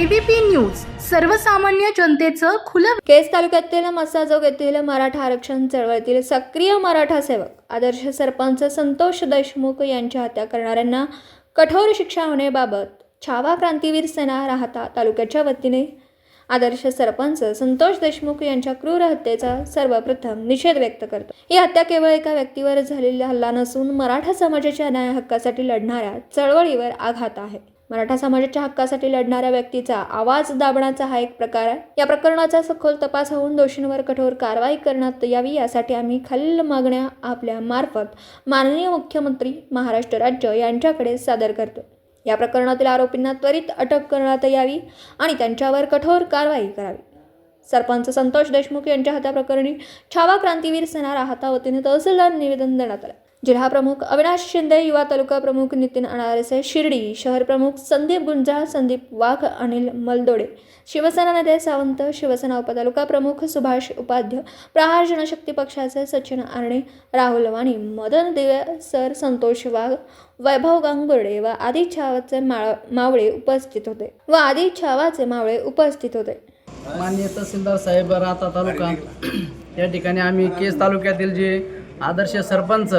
ABP news सर्वसामान्य जनतेचं खुलं केस तालुक्यातील मसाजोग येथील मराठा आरक्षण चळवळीतील सक्रिय मराठा सेवक आदर्श सरपंच संतोष देशमुख यांच्या हत्या करणाऱ्यांना कठोर शिक्षा होण्याबाबत छावा क्रांतीवीर सेना राहता तालुक्याच्या वतीने आदर्श सरपंच संतोष देशमुख यांच्या क्रूर हत्येचा सर्वप्रथम निषेध व्यक्त करतो. ही हत्या केवळ एका व्यक्तीवर झालेला हल्ला नसून मराठा समाजाच्या न्याय हक्कासाठी लढणाऱ्या चळवळीवर आघात आहे. मराठा समाजाच्या हक्कासाठी लढणाऱ्या व्यक्तीचा आवाज दाबण्याचा हा एक प्रकार आहे. या प्रकरणाचा सखोल तपास होऊन दोषींवर कठोर कारवाई करण्यात यावी यासाठी आम्ही खालील मागण्या आपल्या मार्फत माननीय मुख्यमंत्री महाराष्ट्र राज्य यांच्याकडे सादर करतो. या प्रकरणातील आरोपींना त्वरित अटक करण्यात यावी आणि त्यांच्यावर कठोर कारवाई करावी. सरपंच संतोष देशमुख यांच्या हत्याप्रकरणी छावा क्रांतीवीर सेना राहता वतीने तहसीलदार निवेदन देण्यात आलं. जिल्हा प्रमुख अविनाश शिंदे युवा तालुका प्रमुख नितीन अनारसे शिर्डी शहर प्रमुख संदीप गुंजाळ संदीप वाघ अनिल मलदोडे शिवसेना नेते सावंत शिवसेना उपतालुका प्रमुख सुभाष उपाध्य प्रहार जनशक्ती पक्षाचे सचिन आर्णे राहुल वाणी मदन दिवे सर संतोष वाघ वैभव गांगुर्डे व आदी छावाचे माळ मावळे उपस्थित होते व आदी छावाचे मावळे उपस्थित होते. माननीय तहसीलदार साहेब राहता तालुका. या ठिकाणी आम्ही केस तालुक्यातील जे आदर्श सरपंच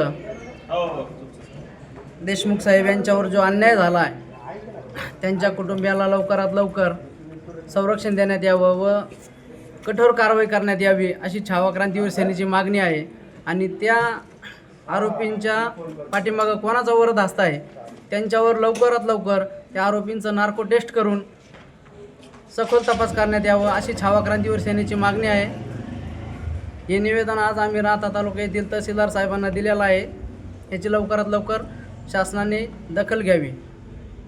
देशमुख साहेब यांच्यावर जो अन्याय झाला आहे त्यांच्या कुटुंबियाला लवकरात लवकर संरक्षण देण्यात यावं व कठोर कारवाई करण्यात यावी अशी छावा क्रांतीवीर सेनेची मागणी आहे. आणि त्या आरोपींच्या पाठीमागं कोणाचा वरद हस्त आहे त्यांच्यावर लवकरात लवकर त्या आरोपींचं नार्को टेस्ट करून सखोल तपास करण्यात यावं अशी छावा क्रांतीवीर सेनेची मागणी आहे. हे निवेदन आज आम्ही राहता तालुका येथील तहसीलदार साहेबांना दिलेलं आहे. याची लवकरात लवकर शासनाने दखल घ्यावी.